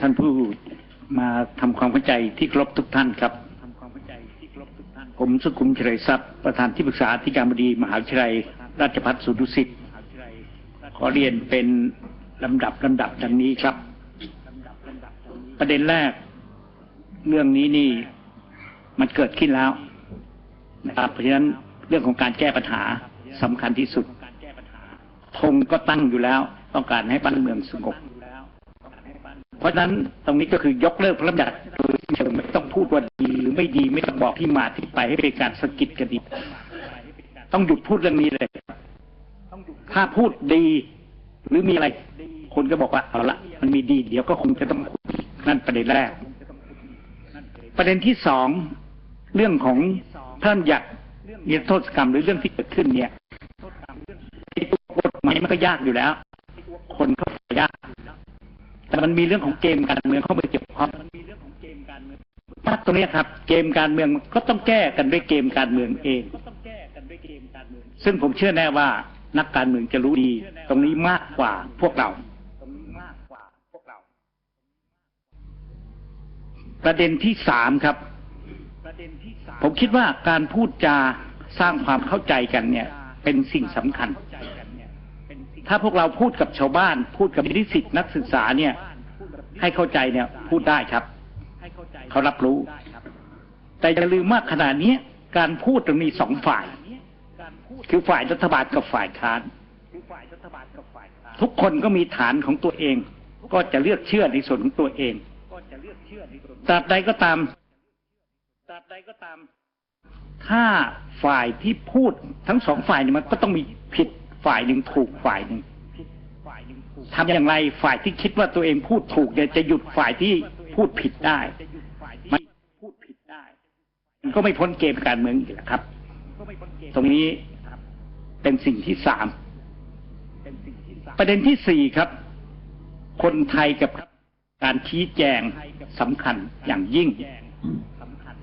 ท่านผู้มาทำความเข้าใจที่ครบทุกท่านครับผมสุขุมเฉลยทรัพย์ประธานที่ปรึกษาธิการบดีมหาวิทยาลัย ราชภัฏสุดุสิตขอเรียนเป็นลำดับลำดับดังนี้ครับ ประเด็นแรก เรื่องนี้นี่มันเกิดขึ้นแล้วนะครับเพราะฉะนั้นเรื่องของการแก้ปัญหาสำคัญที่สุดธงก็ตั้งอยู่แล้ว ต้องการให้บ้านเมืองสงบ เพราะฉะนั้นตรงนี้ก็คือยกเลิกพระราชบัญญัติโดยเชิงไม่ต้องพูดว่าดีหรือไม่ดีไม่ต้องบอกที่มาที่ไปให้เป็นการสะกิดกันดีต้องหยุดพูดเรื่องนี้เลยถ้าพูดดีหรือมีอะไร คนก็บอกว่าเอาละมันมีดี เดี๋ยวก็คงจะต้องนั่นประเด็นแรก ประเด็นที่สองเรื่องของท่านอยากนิรโทษกรรมหรือเรื่องที่เกิดขึ้นเนี่ยไอ้ตัวกฎหมายมันก็ยากอยู่แล้ว คนเขาใจยาก แต่มันมีเรื่องของเกมการเมืองเข้าไปเกี่ยวข้องถ้าตรงนี้ครับ เกมการเมืองก็ต้องแก้กันด้วยเกมการเมืองเอง ซึ่งผมเชื่อแน่ว่านักการเมืองจะรู้ดี ตรงนี้มากกว่าพวกเรา ประเด็นที่สามครับ ผมคิดว่าการพูดจาสร้างความเข้าใจกันเนี่ย เป็นสิ่งสำคัญ ถ้าพวกเราพูดกับชาวบ้าน พูดกับนิสิตนักศึกษาเนี่ย ให้เข้าใจเนี่ย พูดได้ครับเขารับรู้ แต่อย่าลืมว่าขณะนี้การพูดตรงมีสองฝ่าย คือฝ่ายรัฐบาลกับฝ่ายค้านทุกคนก็มีฐานของตัวเอง ก็จะเลือกเชื่อในส่วนของตัวเองตราบใดก็ตามตราบใดก็ตาม ถ้าฝ่ายที่พูดทั้งสองฝ่ายเนี่ยมันก็ต้องมีผิด ฝ่ายหนึ่งถูกฝ่ายหนึ่งทำอย่างไรฝ่ายที่คิดว่าตัวเองพูดถูกเนี่ยจะหยุดฝ่ายที่พูดผิดได้ไม่พูดผิดได้มันก็ไม่พ้นเกมการเมืองอีกแล้วครับ ตรงนี้เป็นสิ่งที่สามประเด็นที่สี่ครับ คนไทยกับการชี้แจงสำคัญอย่างยิ่ง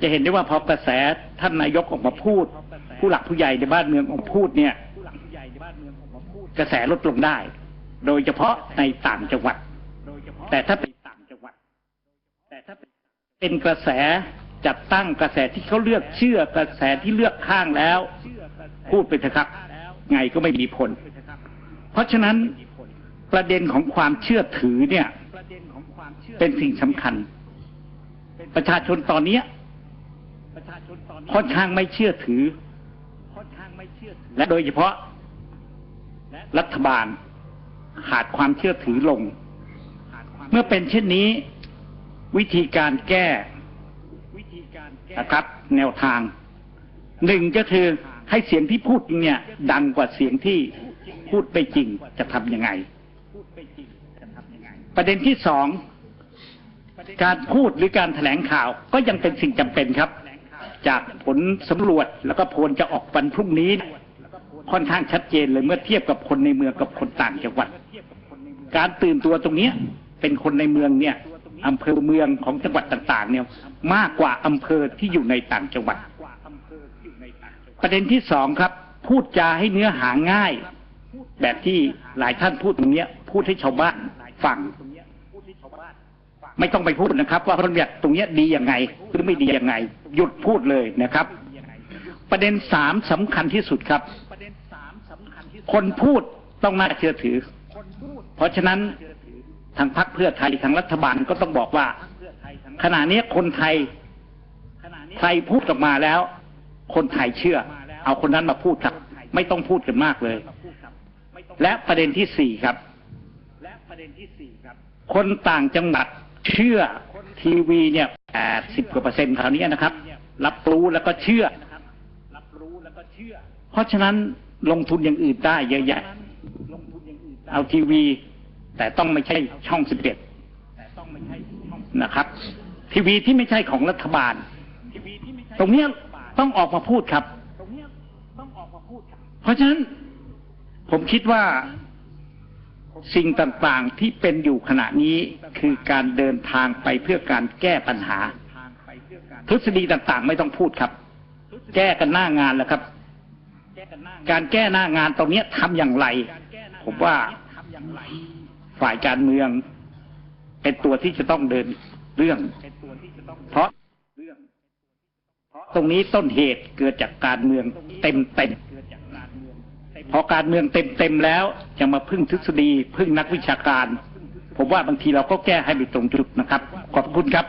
จะเห็นได้ว่าพอกระแสท่านนายกออกมาพูด ผู้หลักผู้ใหญ่ในบ้านเมืองออกมาพูดเนี่ย กระแสลดลงได้ โดยเฉพาะในต่างจังหวัด แต่ถ้าเป็นต่างจังหวัด แต่ถ้าเป็นกระแสจัดตั้งกระแสที่เขาเลือกเชื่อกระแสที่เลือกข้างแล้ว พูดไปเถอะครับ ไงก็ไม่มีผล เพราะฉะนั้นประเด็นของความเชื่อถือเนี่ย เป็นสิ่งสำคัญ ประชาชนตอนนี้ค่อนข้างไม่เชื่อถือและโดยเฉพาะ รัฐบาลขาดความเชื่อถือลง เมื่อเป็นเช่นนี้ วิธีการแก้นะครับ แนวทางหนึ่งก็คือให้เสียงที่พูดจริงเนี่ย ดังกว่าเสียงที่พูดไปจริงจะทำยังไง ประเด็นที่สองการพูดหรือการแถลงข่าวก็ยังเป็นสิ่งจำเป็นครับ จากผลสำรวจแล้วก็ผลจะออกวันพรุ่งนี้ ค่อนข้างชัดเจนเลยเมื่อเทียบกับคนในเมืองกับคนต่างจังหวัด การตื่นตัวตรงนี้เป็นคนในเมืองเนี่ยอำเภอเมืองของจังหวัดต่าง ๆ เนี่ยมากกว่าอำเภอที่อยู่ในต่างจังหวัด ประเด็นที่สองครับ พูดจาให้เนื้อหาง่าย แบบที่หลายท่านพูดตรงนี้พูดให้ชาวบ้านฟังไม่ต้องไปพูดนะครับ ว่าพระบัญญัติตรงนี้ดียังไงหรือไม่ดียังไง หยุดพูดเลยนะครับ ประเด็นสามสำคัญที่สุดครับ คนพูดต้องน่าเชื่อถือ เพราะฉะนั้นทางพรรคเพื่อไทยทางรัฐบาลก็ต้องบอกว่า ขณะนี้คนไทยใครพูดออกมาแล้ว คนไทยเชื่อ เอาคนนั้นมาพูดครับ ไม่ต้องพูดกันมากเลย และประเด็นที่สี่ครับ คนต่างจังหวัดเชื่อทีวีเนี่ยแปดสิบกว่าเปอร์เซ็นต์คราวนี้นะครับ รับรู้แล้วก็เชื่อ เพราะฉะนั้น ลงทุนอย่างอื่นได้เยอะแยะเอาทีวี แต่ต้องไม่ใช่ช่องสิบเอ็ดนะครับ ทีวีที่ไม่ใช่ของรัฐบาล ตรงเนี้ยต้องออกมาพูดครับ เพราะฉะนั้นผมคิดว่าสิ่งต่างๆที่เป็นอยู่ขณะนี้คือการเดินทางไปเพื่อการแก้ปัญหา ทฤษฎีต่างๆไม่ต้องพูดครับ แก้กันหน้างานแล้วครับ การแก้หน้างานตรงนี้ทำอย่างไร ผมว่าฝ่ายการเมือง เป็นตัวที่จะต้องเดินเรื่อง เพราะตรงนี้ต้นเหตุเกิดจากการเมืองเต็มเต็มพอการเมืองเต็มเต็มแล้วจะมาพึ่งทฤษฎีพึ่งนักวิชาการ ผมว่าบางทีเราก็แก้ให้ไม่ตรงจุดนะครับ ขอบคุณครับ